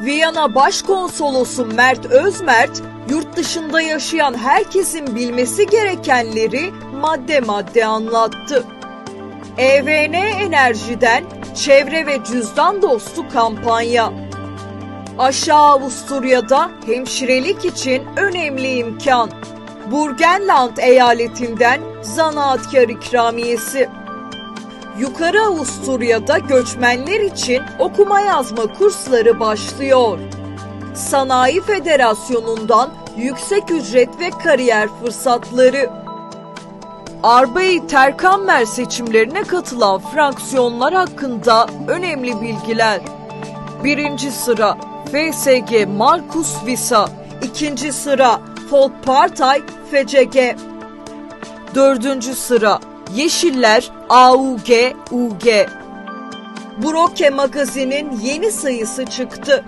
Viyana Başkonsolosu Mert Özmert, yurt dışında yaşayan herkesin bilmesi gerekenleri madde madde anlattı. EVN Enerji'den çevre ve cüzdan dostu kampanya. Aşağı Avusturya'da hemşirelik için önemli imkan. Burgenland eyaletinden zanaatkar ikramiyesi. Yukarı Avusturya'da göçmenler için okuma yazma kursları başlıyor. Sanayi Federasyonu'ndan yüksek ücret ve kariyer fırsatları. Arbey Terkammer seçimlerine katılan fraksiyonlar hakkında önemli bilgiler. Birinci sıra FSG Markus Visa, ikinci sıra Volkspartei FCG, dördüncü sıra Yeşiller AUG UG. Broke magazinin yeni sayısı çıktı.